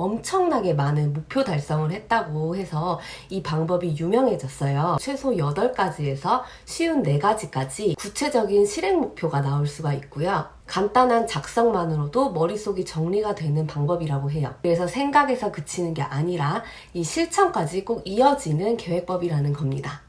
엄청나게 많은 목표 달성을 했다고 해서 이 방법이 유명해졌어요. 최소 8가지에서 쉬운 4가지까지 구체적인 실행 목표가 나올 수가 있고요. 간단한 작성만으로도 머릿속이 정리가 되는 방법이라고 해요. 그래서 생각에서 그치는 게 아니라 이 실천까지 꼭 이어지는 계획법이라는 겁니다.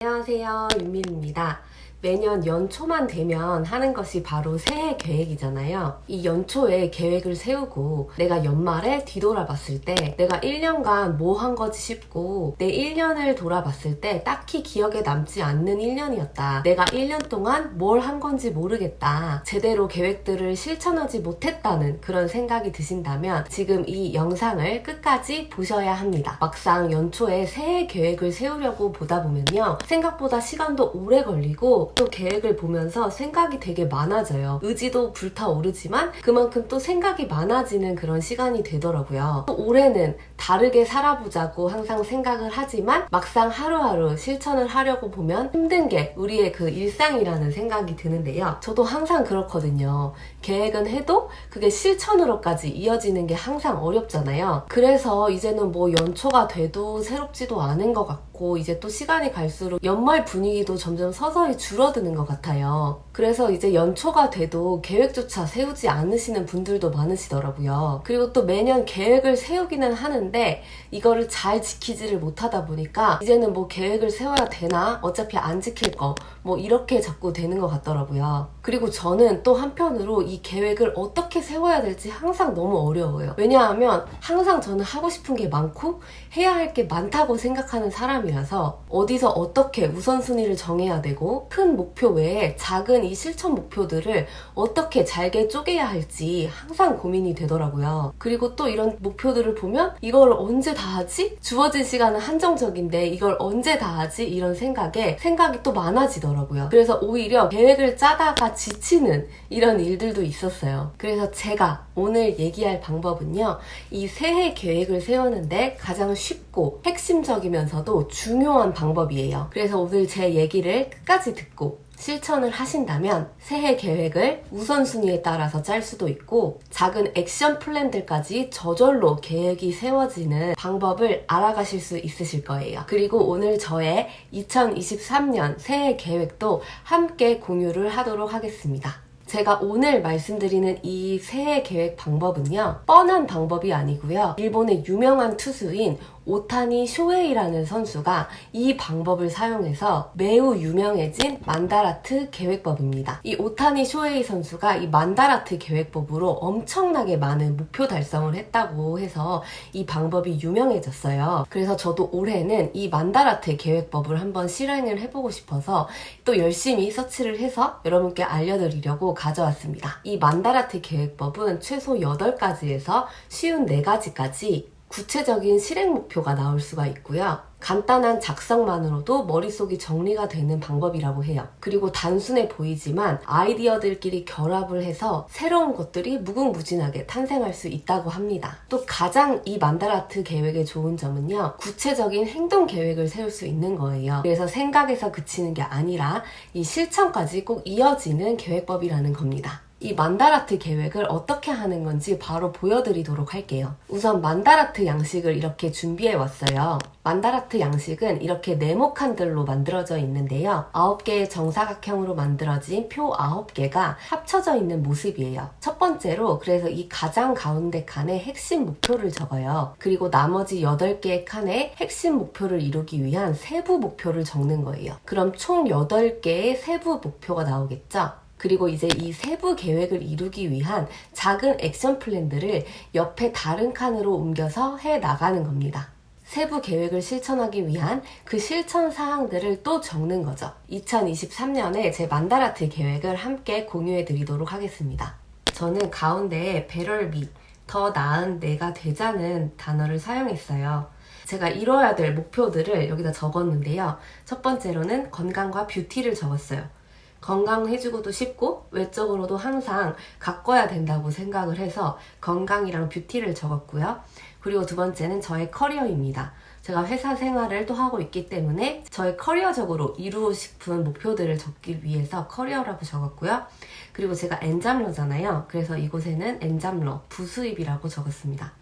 안녕하세요. 윤민입니다. 매년 연초만 되면 하는 것이 바로 새해 계획이잖아요. 이 연초에 계획을 세우고 내가 연말에 뒤돌아봤을 때 내가 1년간 뭐 한 거지 싶고 내 1년을 돌아봤을 때 딱히 기억에 남지 않는 1년이었다. 내가 1년 동안 뭘 한 건지 모르겠다. 제대로 계획들을 실천하지 못했다는 그런 생각이 드신다면 지금 이 영상을 끝까지 보셔야 합니다. 막상 연초에 새해 계획을 세우려고 보다 보면요. 생각보다 시간도 오래 걸리고 또 계획을 보면서 생각이 되게 많아져요. 의지도 불타오르지만 그만큼 또 생각이 많아지는 그런 시간이 되더라고요. 또 올해는 다르게 살아보자고 항상 생각을 하지만 막상 하루하루 실천을 하려고 보면 힘든 게 우리의 그 일상이라는 생각이 드는데요. 저도 항상 그렇거든요. 계획은 해도 그게 실천으로까지 이어지는 게 항상 어렵잖아요. 그래서 이제는 뭐 연초가 돼도 새롭지도 않은 것 같고 이제 또 시간이 갈수록 연말 분위기도 점점 서서히 줄어드는 것 같아요. 그래서 이제 연초가 돼도 계획조차 세우지 않으시는 분들도 많으시더라고요. 그리고 또 매년 계획을 세우기는 하는데 이거를 잘 지키지를 못하다 보니까 이제는 뭐 계획을 세워야 되나? 어차피 안 지킬 거. 뭐 이렇게 자꾸 되는 것 같더라고요. 그리고 저는 또 한편으로 이 계획을 어떻게 세워야 될지 항상 너무 어려워요. 왜냐하면 항상 저는 하고 싶은 게 많고 해야 할 게 많다고 생각하는 사람이라서 어디서 어떻게 우선순위를 정해야 되고 큰 목표 외에 작은 이 실천 목표들을 어떻게 잘게 쪼개야 할지 항상 고민이 되더라고요. 그리고 또 이런 목표들을 보면 이걸 언제 다 하지? 주어진 시간은 한정적인데 이걸 언제 다 하지? 이런 생각에 생각이 또 많아지더라고요. 그래서 오히려 계획을 짜다가 지치는 이런 일들도 있었어요. 그래서 제가 오늘 얘기할 방법은요. 이 새해 계획을 세우는데 가장 쉽고 핵심적이면서도 중요한 방법이에요. 그래서 오늘 제 얘기를 끝까지 듣고 실천을 하신다면 새해 계획을 우선순위에 따라서 짤 수도 있고 작은 액션 플랜들까지 저절로 계획이 세워지는 방법을 알아가실 수 있으실 거예요. 그리고 오늘 저의 2023년 새해 계획도 함께 공유를 하도록 하겠습니다. 제가 오늘 말씀드리는 이 새해 계획 방법은요, 뻔한 방법이 아니고요. 일본의 유명한 투수인 오타니 쇼헤이라는 선수가 이 방법을 사용해서 매우 유명해진 만다라트 계획법입니다. 이 오타니 쇼헤이 선수가 이 만다라트 계획법으로 엄청나게 많은 목표 달성을 했다고 해서 이 방법이 유명해졌어요. 그래서 저도 올해는 이 만다라트 계획법을 한번 실행을 해보고 싶어서 또 열심히 서치를 해서 여러분께 알려드리려고 가져왔습니다. 이 만다라트 계획법은 최소 8가지에서 쉬운 4가지까지 구체적인 실행 목표가 나올 수가 있고요. 간단한 작성만으로도 머릿속이 정리가 되는 방법이라고 해요. 그리고 단순해 보이지만 아이디어들끼리 결합을 해서 새로운 것들이 무궁무진하게 탄생할 수 있다고 합니다. 또 가장 이 만다라트 계획의 좋은 점은요. 구체적인 행동 계획을 세울 수 있는 거예요. 그래서 생각에서 그치는 게 아니라 이 실천까지 꼭 이어지는 계획법이라는 겁니다. 이 만다라트 계획을 어떻게 하는 건지 바로 보여드리도록 할게요. 우선 만다라트 양식을 이렇게 준비해 왔어요. 만다라트 양식은 이렇게 네모 칸들로 만들어져 있는데요. 9개의 정사각형으로 만들어진 표 9개가 합쳐져 있는 모습이에요. 첫 번째로 그래서 이 가장 가운데 칸에 핵심 목표를 적어요. 그리고 나머지 8개의 칸에 핵심 목표를 이루기 위한 세부 목표를 적는 거예요. 그럼 총 8개의 세부 목표가 나오겠죠? 그리고 이제 이 세부 계획을 이루기 위한 작은 액션 플랜들을 옆에 다른 칸으로 옮겨서 해 나가는 겁니다. 세부 계획을 실천하기 위한 그 실천 사항들을 또 적는 거죠. 2023년에 제 만다라트 계획을 함께 공유해 드리도록 하겠습니다. 저는 가운데에 배럴비, 더 나은 내가 되자는 단어를 사용했어요. 제가 이뤄야 될 목표들을 여기다 적었는데요. 첫 번째로는 건강과 뷰티를 적었어요. 건강해주고도 싶고 외적으로도 항상 가꿔야 된다고 생각을 해서 건강이랑 뷰티를 적었고요. 그리고 두 번째는 저의 커리어입니다. 제가 회사 생활을 또 하고 있기 때문에 저의 커리어적으로 이루고 싶은 목표들을 적기 위해서 커리어라고 적었고요. 그리고 제가 엔잡러잖아요. 그래서 이곳에는 엔잡러 부수입이라고 적었습니다.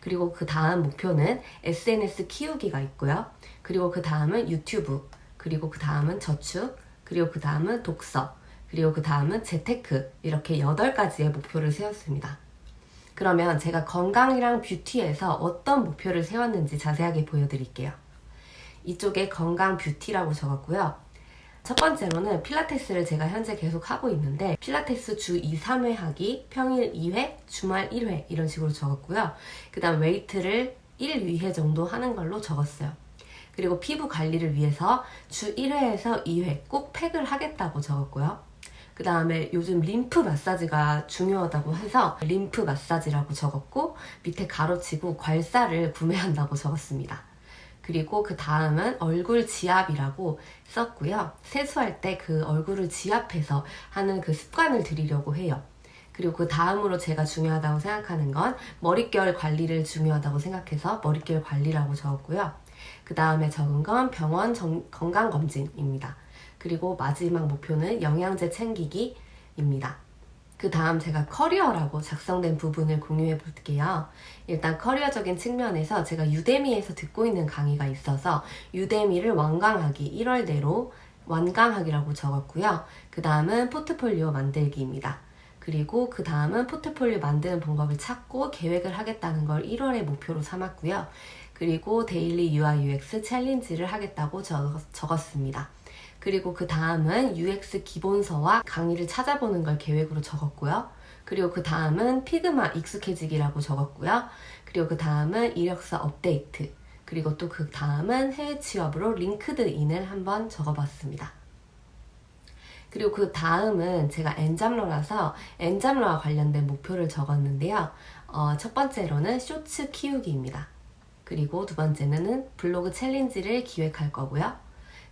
그리고 그 다음 목표는 SNS 키우기가 있고요. 그리고 그 다음은 유튜브, 그리고 그 다음은 저축, 그리고 그 다음은 독서, 그리고 그 다음은 재테크 이렇게 8가지의 목표를 세웠습니다. 그러면 제가 건강이랑 뷰티에서 어떤 목표를 세웠는지 자세하게 보여드릴게요. 이쪽에 건강 뷰티라고 적었고요. 첫 번째로는 필라테스를 제가 현재 계속 하고 있는데 필라테스 주 2, 3회 하기, 평일 2회, 주말 1회 이런 식으로 적었고요. 그 다음 웨이트를 1, 2회 정도 하는 걸로 적었어요. 그리고 피부 관리를 위해서 주 1회에서 2회 꼭 팩을 하겠다고 적었고요. 그 다음에 요즘 림프 마사지가 중요하다고 해서 림프 마사지라고 적었고 밑에 가로치고 괄사를 구매한다고 적었습니다. 그리고 그 다음은 얼굴 지압이라고 썼고요. 세수할 때 그 얼굴을 지압해서 하는 그 습관을 들이려고 해요. 그리고 그 다음으로 제가 중요하다고 생각하는 건 머릿결 관리를 중요하다고 생각해서 머릿결 관리라고 적었고요. 그 다음에 적은 건 병원 건강검진입니다. 그리고 마지막 목표는 영양제 챙기기입니다. 그 다음 제가 커리어라고 작성된 부분을 공유해 볼게요. 일단 커리어적인 측면에서 제가 유데미에서 듣고 있는 강의가 있어서 유데미를 완강하기 1월대로 완강하기라고 적었고요. 그 다음은 포트폴리오 만들기입니다. 그리고 그 다음은 포트폴리오 만드는 방법을 찾고 계획을 하겠다는 걸 1월에 목표로 삼았고요. 그리고 데일리 UI UX 챌린지를 하겠다고 적, 적었 습니다. 그리고 그 다음은 UX 기본서와 강의를 찾아보는 걸 계획으로 적었고요. 그리고 그 다음은 피그마 익숙해지기라고 적었고요. 그리고 그 다음은 이력서 업데이트. 그리고 또 그 다음은 해외 취업으로 링크드인을 한번 적어봤습니다. 그리고 그 다음은 제가 엔잡러라서 엔잡러와 관련된 목표를 적었는데요. 어, 첫 번째로는 쇼츠 키우기입니다. 그리고 두 번째는 블로그 챌린지를 기획할 거고요.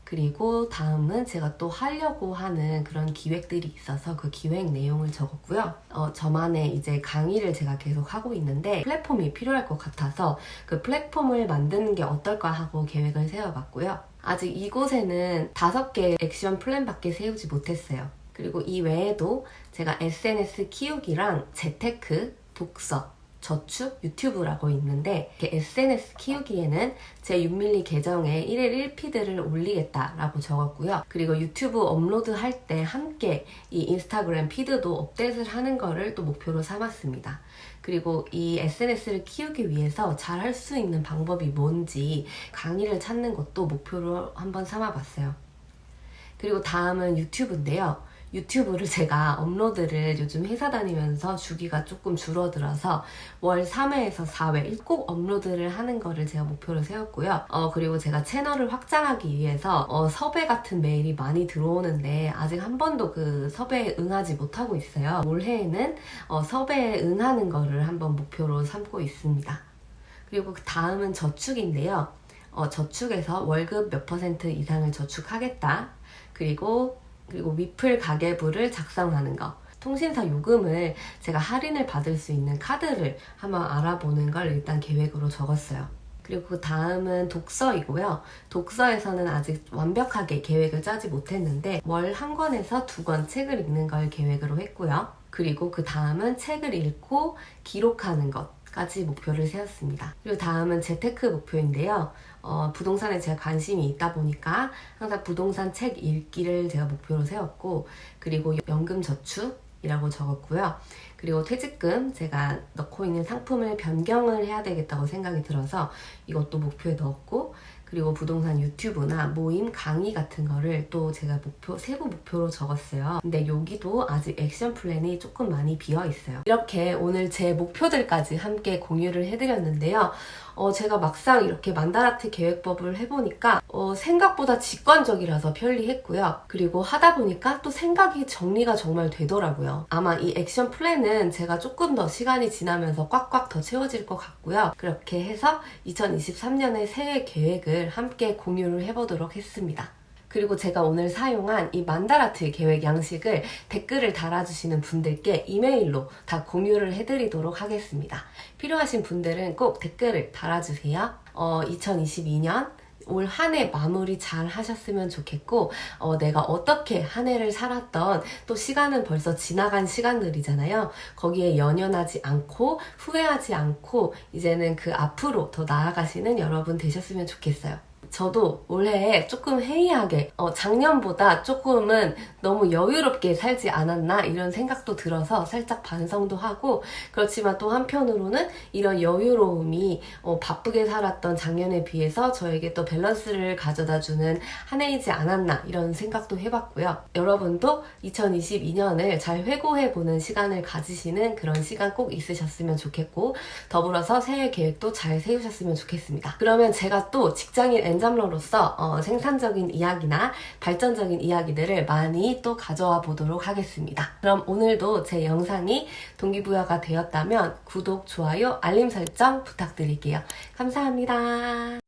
그리고 다음은 제가 또 하려고 하는 그런 기획들이 있어서 그 기획 내용을 적었고요. 어, 저만의 이제 강의를 제가 계속 하고 있는데 플랫폼이 필요할 것 같아서 그 플랫폼을 만드는 게 어떨까 하고 계획을 세워봤고요. 아직 이곳에는 다섯 개의 액션 플랜밖에 세우지 못했어요. 그리고 이 외에도 제가 SNS 키우기랑 재테크, 독서, 저축 유튜브라고 있는데 SNS 키우기에는 제 6밀리 계정에 1일 1피드를 올리겠다라고 적었고요. 그리고 유튜브 업로드 할 때 함께 이 인스타그램 피드도 업데이트를 하는 거를 또 목표로 삼았습니다. 그리고 이 SNS를 키우기 위해서 잘 할 수 있는 방법이 뭔지 강의를 찾는 것도 목표로 한번 삼아봤어요. 그리고 다음은 유튜브인데요. 유튜브를 제가 업로드를 요즘 회사 다니면서 주기가 조금 줄어들어서 월 3회에서 4회 꼭 업로드를 하는 거를 제가 목표로 세웠고요. 어, 그리고 제가 채널을 확장하기 위해서 어, 섭외 같은 메일이 많이 들어오는데 아직 한 번도 그 섭외에 응하지 못하고 있어요. 올해에는 어, 섭외에 응하는 거를 한번 목표로 삼고 있습니다. 그리고 그 다음은 저축인데요. 어, 저축에서 월급 몇 퍼센트 이상을 저축하겠다. 그리고 그리고 위플 가계부를 작성하는 거. 통신사 요금을 제가 할인을 받을 수 있는 카드를 한번 알아보는 걸 일단 계획으로 적었어요. 그리고 그 다음은 독서이고요. 독서에서는 아직 완벽하게 계획을 짜지 못했는데 월 한 권에서 두 권 책을 읽는 걸 계획으로 했고요. 그리고 그 다음은 책을 읽고 기록하는 것 까지 목표를 세웠습니다. 그리고 다음은 재테크 목표인데요. 어, 부동산에 제가 관심이 있다 보니까 항상 부동산 책 읽기를 제가 목표로 세웠고 그리고 연금 저축이라고 적었고요. 그리고 퇴직금 제가 넣고 있는 상품을 변경을 해야 되겠다고 생각이 들어서 이것도 목표에 넣었고 그리고 부동산 유튜브나 모임 강의 같은 거를 또 제가 목표 세부 목표로 적었어요. 근데 여기도 아직 액션 플랜이 조금 많이 비어 있어요. 이렇게 오늘 제 목표들까지 함께 공유를 해드렸는데요. 어, 제가 막상 이렇게 만다라트 계획법을 해보니까 어, 생각보다 직관적이라서 편리했고요. 그리고 하다 보니까 또 생각이 정리가 정말 되더라고요. 아마 이 액션 플랜은 제가 조금 더 시간이 지나면서 꽉꽉 더 채워질 것 같고요. 그렇게 해서 2023년의 새해 계획을 함께 공유를 해보도록 했습니다. 그리고 제가 오늘 사용한 이 만다라트 계획 양식을 댓글을 달아주시는 분들께 이메일로 다 공유를 해드리도록 하겠습니다. 필요하신 분들은 꼭 댓글을 달아주세요. 어, 2022년 올 한 해 마무리 잘 하셨으면 좋겠고, 어, 내가 어떻게 한 해를 살았던 또 시간은 벌써 지나간 시간들이잖아요. 거기에 연연하지 않고 후회하지 않고 이제는 그 앞으로 더 나아가시는 여러분 되셨으면 좋겠어요. 저도 올해 조금 해이하게 어, 작년보다 조금은 너무 여유롭게 살지 않았나 이런 생각도 들어서 살짝 반성도 하고 그렇지만 또 한편으로는 이런 여유로움이 어, 바쁘게 살았던 작년에 비해서 저에게 또 밸런스를 가져다주는 한 해이지 않았나 이런 생각도 해봤고요. 여러분도 2022년을 잘 회고해보는 시간을 가지시는 그런 시간 꼭 있으셨으면 좋겠고 더불어서 새해 계획도 잘 세우셨으면 좋겠습니다. 그러면 제가 또 직장인 엔 잡러로서 어, 생산적인 이야기나 발전적인 이야기들을 많이 또 가져와 보도록 하겠습니다. 그럼 오늘도 제 영상이 동기부여가 되었다면 구독, 좋아요, 알림 설정 부탁드릴게요. 감사합니다.